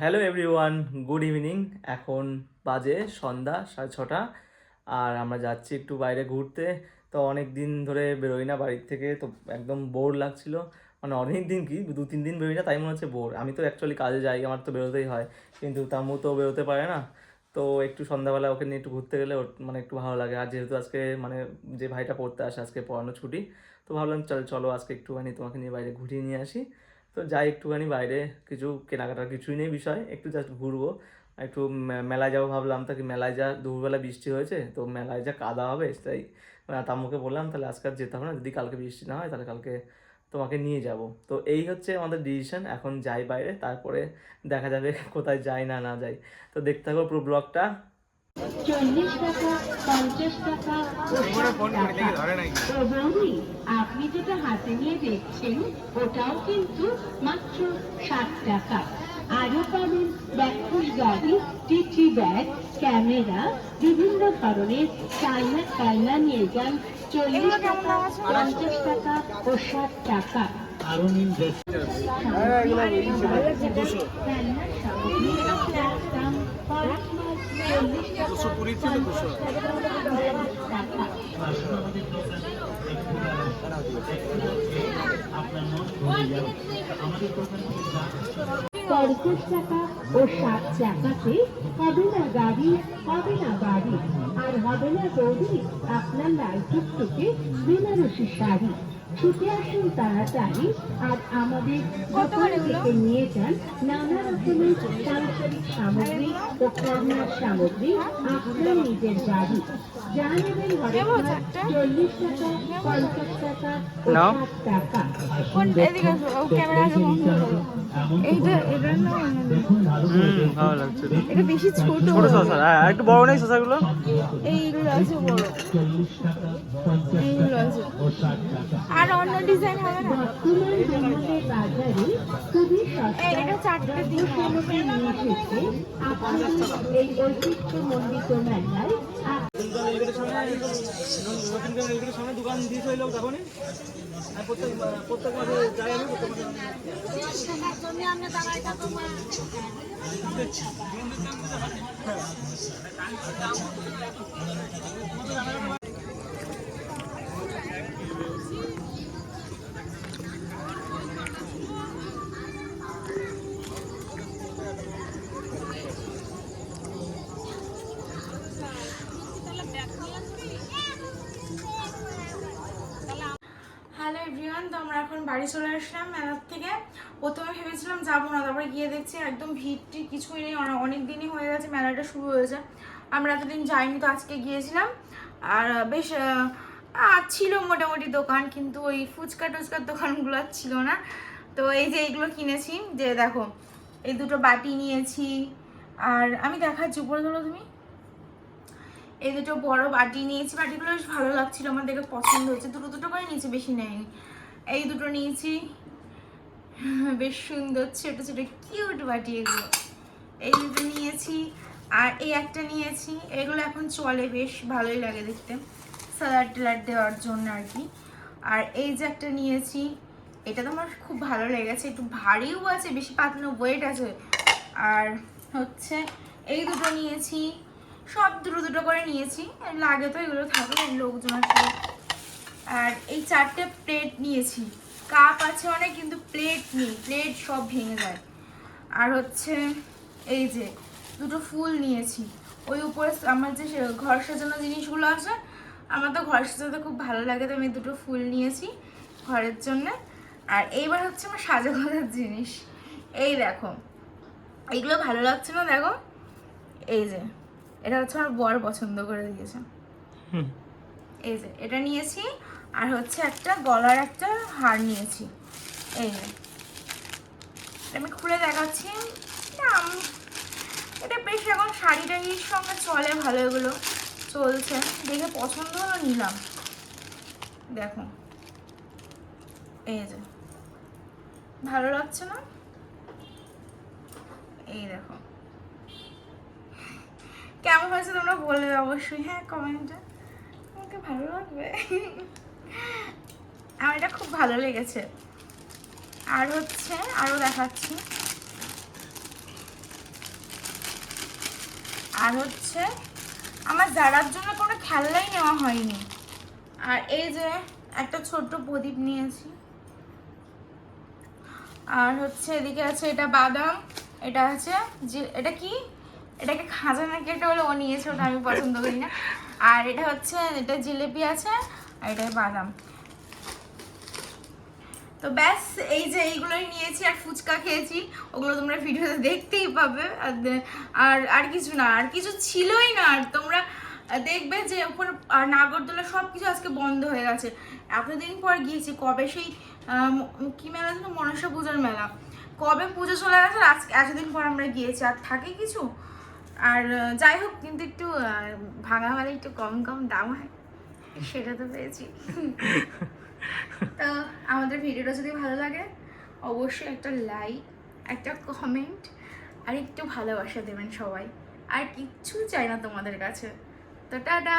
Hello everyone good evening এখন বাজে সন্ধ্যা, সাড়ে ছটা, আর আমরা যাচ্ছি একটু বাইরে ঘুরতে। তো অনেক দিন ধরে বেরোই না বাড়ির থেকে, তো একদম বোর লাগছিল। মানে অনেক দিন কি, দু, তিন দিন বেরোই না, তাই মনে হচ্ছে বোর আমি তো অ্যাকচুয়ালি কাজে যাই, আমার তো বেরোতেই হয়, কিন্তু তামু তো বেরোতে পারে না। তো একটু সন্ধ্যাবেলা ওকে নিয়ে একটু ঘুরতে গেলে ওর মানে একটু ভালো লাগে। আর যেহেতু আজকে মানে যে ভাইটা পড়তে আসে, আজকে পড়ানো ছুটি, তো ভাবলাম চল, চলো আজকে একটুখানি তোমাকে নিয়ে বাইরে ঘুরিয়ে নিয়ে আসি। তো যাই একটুখানি বাইরে কিছু কেনাকাটার কিছুই নেই বিষয় একটু জাস্ট ঘুরবো। একটু মেলায় যাব ভাবলাম তাকে মেলায় যা দুপুরবেলা বৃষ্টি হয়েছে তো মেলায় যা কাদা হবে তাই আহ, তাম্মুকে বললাম তাহলে আজকে আর যেতে হবে না যদি কালকে বৃষ্টি না হয় তাহলে কালকে তোমাকে নিয়ে যাব। তো এই হচ্ছে আমাদের ডিসিশন এখন যাই বাইরে তারপরে দেখা যাবে কোথায় যাই না না যাই। তো দেখতে থাকো পুরো ব্লগটা চল্লিশ টাকা পঞ্চাশ টাকা ও বৌদি আপনি যেটা হাতে নিয়ে দেখছেন ওটাও কিন্তু মাত্র ষাট টাকা। আরও পাবেন ব্যাকুশ গাড়ি টিটি ব্যাগ ক্যামেরা বিভিন্ন ধরনের চাইনা টাইনা নিয়ে যান চল্লিশ টাকা পঞ্চাশ টাকা ও ষাট টাকা। রান্নার সামগ্রী যার টাকা টাকা পঞ্চাশ টাকা ও ষাট টাকাতে হবে না গাড়ি, হবে না বাড়ি। আর হবে না গৌরী আপনার লাল টুকটুকে বেনারসি শাড়ি। ছুটে আসুন তাড়াতাড়ি আর আমাদের দোকান থেকে নিয়ে যান নানা রকমের সাংসারিক সামগ্রী ও কর্নার সামগ্রী আপনার নিজের বাড়ি। যা নেবেন চল্লিশ টাকা পঞ্চাশ টাকা ও টাকা এইটা এটা না ভালো লাগছে। এটা বেশি ছোট ছোট শসা হ্যাঁ একটু বড় নেই শসাগুলো এইগুলো আছে বড়। এইগুলো আছে। খুবই সস্তা দিন সামগ্রী নিয়ে এসেছে। আপনাদের এই ঐতিহ্যমণ্ডিত মেলায় সামনে দোকান দিয়েছে ওই লোক দেখো নি প্রত্যেক প্রত্যেক মাসে যাই আমি প্রত্যেক মাসে এভরিওয়ান তো আমরা এখন বাড়ি চলে আসলাম মেলার থেকে। প্রথমে ভেবেছিলাম যাব না, তারপরে গিয়ে দেখছি একদম ভিড়টি কিছুই নেই, অনেক দিনই হয়ে গেছে মেলাটা শুরু হয়েছে। আমরা এতদিন যাইনি তো, আজকে গিয়েছিলাম। আর বেশ আর ছিল মোটামুটি দোকান, কিন্তু ওই ফুচকা টুচকার দোকানগুলো আর ছিল না। তো এই যে এইগুলো কিনেছি, যে দেখো, এই দুটো বাটি নিয়েছি। আর আমি দেখাচ্ছি, উপরে ধরো তুমি। এই দুটো বড় বাটি নিয়েছি, বাটিগুলো বেশ ভালো লাগছিল, আমার দেখে পছন্দ হয়েছে। দুটো দুটো করে নিয়েছি, বেশি নেয়নি। এই দুটো নিয়েছি। বেশ সুন্দর, ছোট ছোট কিউট বাটি এগুলো। এই দুটো নিয়েছি আর এই একটা নিয়েছি। এগুলো এখন চলে, বেশ ভালোই লাগে দেখতে। স্যালাড টেলাড দেওয়ার জন্য আর কি। আর এই যে একটা নিয়েছি, এটা তো আমার খুব ভালো লেগেছে। একটু ভারীও আছে, বেশি পাতলা ওয়েট আছে। আর হচ্ছে এই দুটো নিয়েছি, সব দুটো দুটো করে নিয়েছি। লাগে তো এগুলো থাকলে লোকজন আসলে আর এই চারটে প্লেট নিয়েছি। কাপ আছে অনেক কিন্তু প্লেট নেই প্লেট সব ভেঙে যায়। আর হচ্ছে এই যে দুটো ফুল নিয়েছি। ওই উপরে আমার যে সে- ঘর সাজানো জিনিসগুলো আছে আমার তো ঘর সাজাতে খুব ভালো লাগে তো আমি দুটো ফুল নিয়েছি ঘরের জন্য। আর এইবার হচ্ছে আমার সাজাগোজার জিনিস। এই দেখো এইগুলো ভালো লাগছে না দেখো? এই যে এটা হচ্ছে আমার বর পছন্দ করে দিয়েছে। হুম। এই যে এটা নিয়েছি। আর হচ্ছে একটা গলার একটা হার নিয়েছি। এই আমি খুলে দেখাচ্ছি। এটা বেশ এখন শাড়ি টাড়ির সঙ্গে চলে ভালো এগুলো চলছে। দেখে পছন্দ হলো নিলাম। দেখো। এই যে। ভালো লাগছে না? এই দেখো। কেমন হয়েছে তোমরা বলবে অবশ্যই। হ্যাঁ কমেন্টে আমাকে ভালো লাগবে। আমার এটা খুব ভালো লেগেছে। আর হচ্ছে আরও দেখাচ্ছি। আর হচ্ছে, আমার যারার জন্য কোনো খেলনাই নেওয়া হয়নি। আর এই যে, একটা ছোট্ট প্রদীপ নিয়েছি। আর হচ্ছে, এদিকে আছে এটা বাদাম, এটা আছে যে, এটা কি? এটাকে খাজা নাকি এটা হলো ও নিয়েছে, ওটা আমি পছন্দ করি না। আর এটা হচ্ছে, এটা জিলেপি আছে আর এটা বাদাম। তো ব্যাস, এই যে এইগুলোই নিয়েছি আর ফুচকা খেয়েছি। ওগুলো তোমরা ভিডিওতে দেখতেই পাবে। আর আর কিছু না, আর কিছু ছিলই না। আর তোমরা দেখবে যে ওপর আর নাগরদোলা সব কিছু আজকে বন্ধ হয়ে গেছে। এতদিন পর গিয়েছি। কবে সেই কি মেলা ছিল? মনসা পূজার মেলা। কবে পুজো চলে গেছে? আজকে, এতদিন পর আমরা গিয়েছি। আর থাকে কিছু? আর, যাই হোক, কিন্তু একটু ভাঙা হলে একটু কম কম দাম হয়। সেটা তো পেয়েছি। তো আমাদের ভিডিওটা যদি ভালো লাগে, অবশ্যই একটা লাইক একটা কমেন্ট আর একটু ভালোবাসা দেবেন সবাই। আর কিচ্ছু চাই না তোমাদের কাছে। তো টাটা!